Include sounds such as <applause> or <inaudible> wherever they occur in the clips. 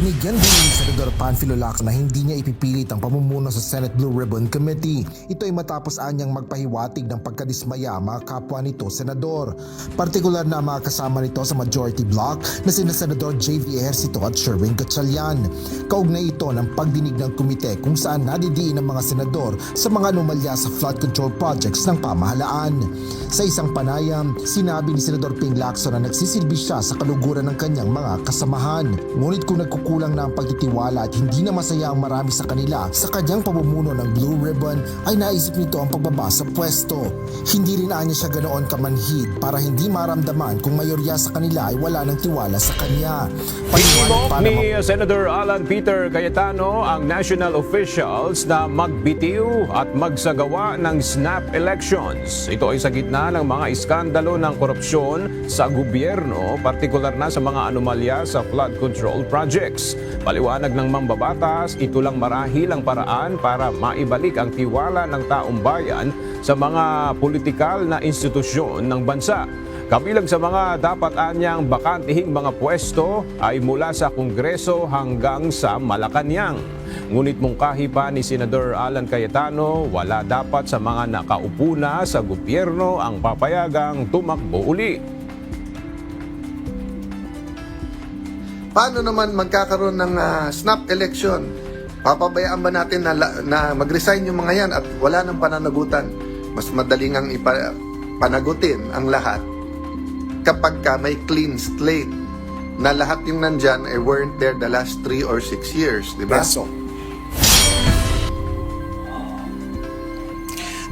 Binigyan din ni Senador Panfilo Lacson na hindi niya ipipilit ang pamumuno sa Senate Blue Ribbon Committee. Ito ay matapos anyang magpahiwatig ng pagkadismaya mga kapwa nito senador. Partikular na mga kasama nito sa majority block na sina Senador J.V. Ejercito at Sherwin Gatchalian. Kaugnay ito ng pagdinig ng komite kung saan nadidiin ang mga senador sa mga anomalya sa flood control projects ng pamahalaan. Sa isang panayam, sinabi ni Senador Ping Lacson na nagsisilbi siya sa kaluguran ng kanyang mga kasamahan. Ngunit kung nagkukulang na ang pagtitiwala at hindi na masaya ang marami sa kanila sa kanyang pamumuno ng Blue Ribbon ay naisip nito ang pagbaba sa pwesto. Hindi rin anya siya ganoon kamanhid para hindi maramdaman kung mayorya sa kanila ay wala ng tiwala sa kanya. Pa ni Senator Alan Peter Cayetano ang national officials na magbitiw at magsagawa ng snap elections. Ito ay sa gitna ng mga iskandalo ng korupsyon sa gobyerno, partikular na sa mga anomalya sa flood control projects. Paliwanag ng mambabatas, ito lang marahil ang paraan para maibalik ang tiwala ng taong bayan sa mga politikal na institusyon ng bansa. Kabilang sa mga dapat anyang bakantihing mga pwesto ay mula sa Kongreso hanggang sa Malacanang. Ngunit mungkahi pa ni Senador Alan Cayetano, wala dapat sa mga nakaupo na sa gobyerno ang papayagang tumakbo uli. Paano naman magkakaroon ng ah, snap election? Papabayaan ba natin na, na mag-resign yung mga yan at wala nang pananagutan? Mas madaling ang ipa- panagutin ang lahat kapag ka may clean slate na lahat yung nandyan ay weren't there the last three or six years, di ba? Peso.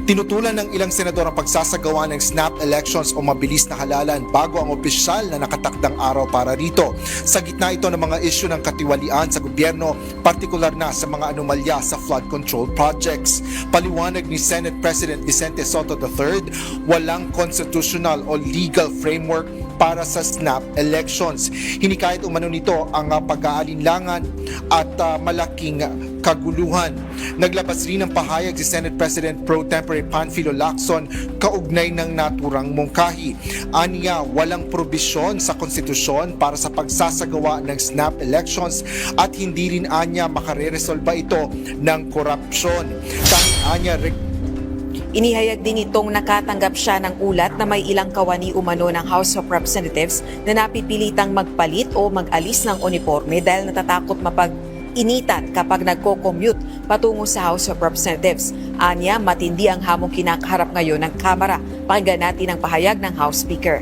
Tinutulan ng ilang senador ang pagsasagawa ng snap elections o mabilis na halalan bago ang opisyal na nakatakdang araw para rito. Sa gitna ito ng mga isyu ng katiwalian sa gobyerno, partikular na sa mga anomalya sa flood control projects. Paliwanag ni Senate President Vicente Soto III, walang constitutional o legal framework para sa snap elections. Hinikayat umano nito ang pag-aalinlangan at ah, malaking kaguluhan. Naglabas rin ng pahayag si Senate President Pro Tempore Panfilo Lacson kaugnay ng naturang mungkahi. Aniya, walang probisyon sa konstitusyon para sa pagsasagawa ng snap elections at hindi rin anya makareresolba ito ng korupsyon. Kahit anya, Inihayag din itong nakatanggap siya ng ulat na may ilang kawani umano ng House of Representatives na napipilitang magpalit o mag-alis ng uniforme dahil natatakot mapag initan kapag nagko-commute patungo sa House of Representatives. Anya, matindi ang hamong kinakaharap ngayon ng Kamara. Pakinggan natin ang pahayag ng House Speaker.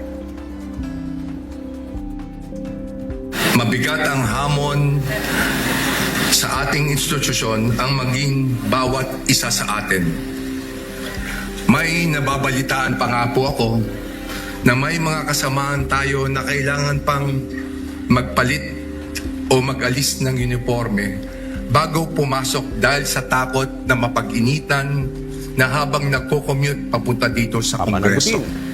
Mabigat ang hamon sa ating institusyon ang maging bawat isa sa atin. May nababalitaan pa nga po ako na may mga kasamaan tayo na kailangan pang magpalit o mag-alis ng uniforme bago pumasok dahil sa takot na mapag-initan na habang nagko-commute papunta dito sa Kongreso. Panagutin.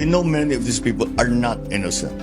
We know many of these people are not innocent.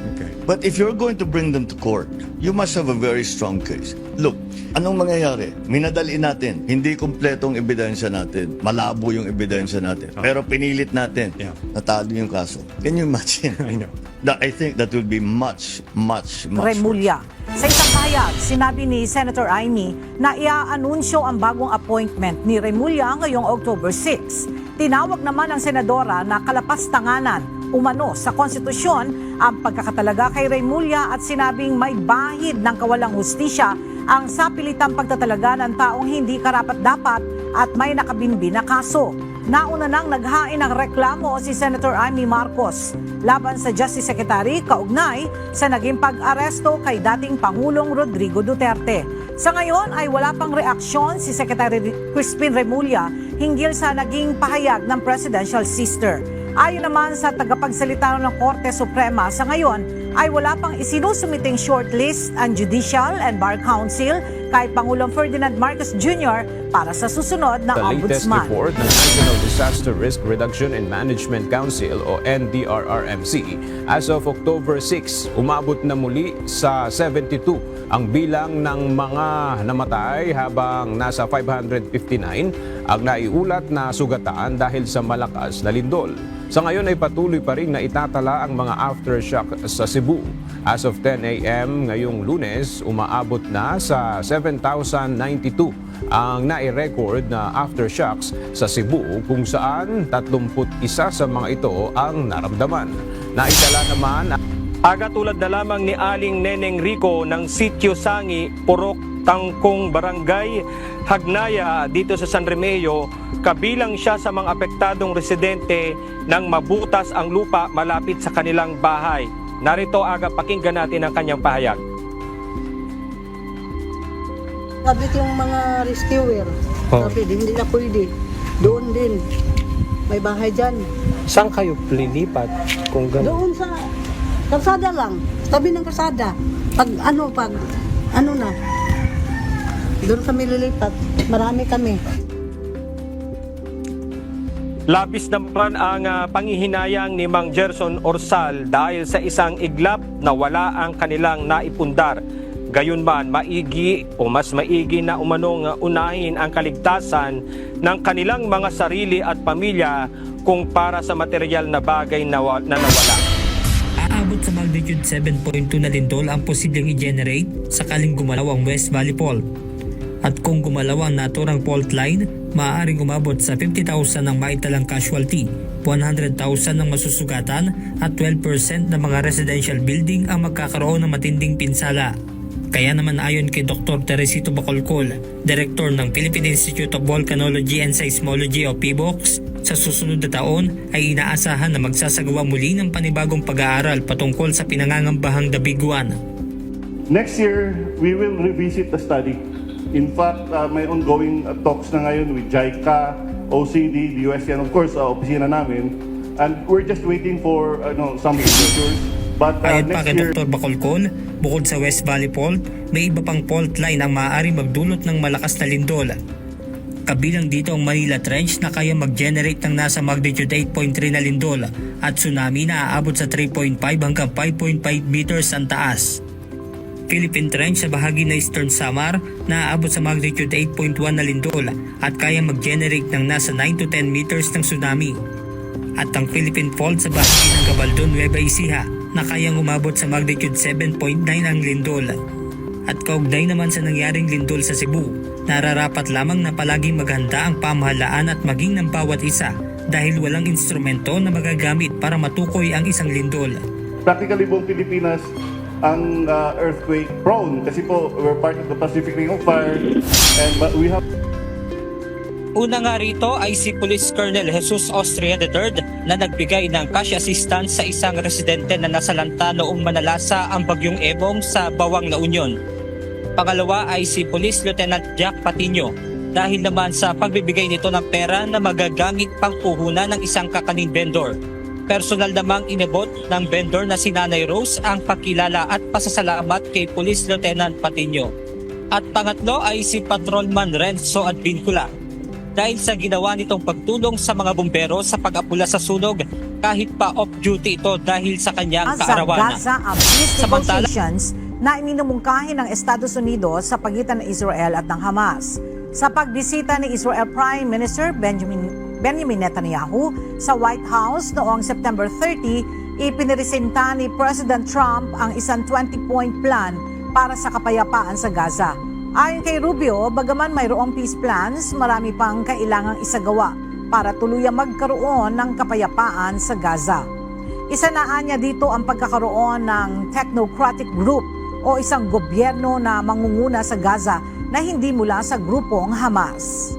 But if you're going to bring them to court, you must have a very strong case. Look, anong mangyayari? Minadali natin. Hindi kompletong ebidensya natin. Malabo yung ebidensya natin. Pero pinilit natin. Yeah. Natalo yung kaso. Can you imagine? <laughs> I know. That, I think that would be much, much, much worse. Remulla. Sa isang pahayag, sinabi ni Senator Amy na iaanunsyo ang bagong appointment ni Remulla ngayong October 6. Tinawag naman ng senadora na kalapastanganan umano sa konstitusyon ang pagkakatalaga kay Remulla at sinabing may bahid ng kawalang hustisya ang sapilitang pagtatalaga ng taong hindi karapat-dapat at may nakabinbi na kaso. Nauna nang naghain ng reklamo si Senator Amy Marcos laban sa Justice Secretary kaugnay sa naging pag-aresto kay dating Pangulong Rodrigo Duterte. Sa ngayon ay wala pang reaksyon si Secretary Crispin Remulla hinggil sa naging pahayag ng presidential sister. Ayon naman sa tagapagsalita ng Korte Suprema sa ngayon ay wala pang isinusumiting shortlist ang Judicial and Bar Council kay Pangulong Ferdinand Marcos Jr. para sa susunod na The latest ombudsman. report ng National Disaster Risk Reduction and Management Council o NDRRMC as of October 6, umabot na muli sa 72 ang bilang ng mga namatay habang nasa 559 ang naiulat na sugatan dahil sa malakas na lindol. Sa ngayon ay patuloy pa rin na itatala ang mga aftershock sa Cebu. As of 10 a.m. ngayong lunes, umaabot na sa 7,092 ang nai-record na aftershocks sa Cebu kung saan 31 sa mga ito ang naramdaman. Naitala naman Aga tulad na lamang ni Aling Neneng Rico ng Sitio Sangi, Purok, Tangkong, Barangay, Hagnaya dito sa San Remeo, kabilang siya sa mga apektadong residente nang mabutas ang lupa malapit sa kanilang bahay. Narito aga pakinggan natin ang kanyang pahayag. Sabi ko yung mga rescuer, Oh. sabi hindi na pwede. Doon din. May bahay dyan. Saan kayo lilipat kung Doon sa kalsada lang. Tabi ng kalsada. Pag ano, pag ano na. Doon kami lilipat. Marami kami. Labis naman ang ah, pangihinayang ni Mang Gerson Orsal dahil sa isang iglap na wala ang kanilang naipundar. Gayunman, maigi o mas maigi na umanong ah, unahin ang kaligtasan ng kanilang mga sarili at pamilya kung para sa material na bagay na, wa- na nawala. Aabot sa magnitude 7.2 na lindol ang posibleng i-generate sakaling gumalaw ang West Valley Fault. At kung gumalaw ang naturang fault line, maaaring umabot sa 50,000 ng maitalang casualty, 100,000 ng masusugatan at 12% ng mga residential building ang magkakaroon ng matinding pinsala. Kaya naman ayon kay Dr. Teresito Bacolcol, Director ng Philippine Institute of Volcanology and Seismology o PBOX, sa susunod na taon ay inaasahan na magsasagawa muli ng panibagong pag-aaral patungkol sa pinangangambahang dabiguan. Next year, we will revisit the study. In fact, uh, may ongoing uh, talks na ngayon with JICA, OCD, the USC, and of course, uh, opisina namin. And we're just waiting for uh, no, some signatures. But uh, Ayon pa next kay year, Dr. Bacolcol, bukod sa West Valley Fault, may iba pang fault line ang maaari magdulot ng malakas na lindol. Kabilang dito ang Manila Trench na kaya mag-generate ng nasa magnitude 8.3 na lindol at tsunami na aabot sa 3.5 hanggang 5.5 meters ang taas. Philippine Trench sa bahagi ng Eastern Samar na aabot sa magnitude 8.1 na lindol at kaya mag-generate ng nasa 9 to 10 meters ng tsunami. At ang Philippine Fault sa bahagi ng Gabaldon, Nueva Ecija na kayang umabot sa magnitude 7.9 ang lindol. At kaugnay naman sa nangyaring lindol sa Cebu, nararapat lamang na palaging maghanda ang pamahalaan at maging ng bawat isa dahil walang instrumento na magagamit para matukoy ang isang lindol. practically buong Pilipinas ang uh, earthquake prone kasi po we're part of the Pacific Ring of Fire and but we have Una nga rito ay si Police Colonel Jesus Austria III na nagbigay ng cash assistance sa isang residente na nasalanta noong manalasa ang bagyong Ebong sa Bawang La Union. Pangalawa ay si Police Lieutenant Jack Patino dahil naman sa pagbibigay nito ng pera na magagamit pang puhunan ng isang kakaning vendor. Personal namang inabot ng vendor na si Nanay Rose ang pakilala at pasasalamat kay Police Lieutenant Patino. At pangatlo ay si Patrolman Renzo Advincula dahil sa ginawa nitong pagtulong sa mga bumbero sa pag-apula sa sunog kahit pa off-duty ito dahil sa kanyang. Gaza ang peace Samantala- na iminumungkahi ng Estados Unidos sa pagitan ng Israel at ng Hamas. Sa pagbisita ni Israel Prime Minister Benjamin, Benjamin Netanyahu sa White House noong September 30, ipiniresenta ni President Trump ang isang 20-point plan para sa kapayapaan sa Gaza. Ayon kay Rubio, bagaman mayroong peace plans, marami pang kailangang isagawa para tuluyang magkaroon ng kapayapaan sa Gaza. Isa na anya dito ang pagkakaroon ng technocratic group o isang gobyerno na mangunguna sa Gaza na hindi mula sa grupong Hamas.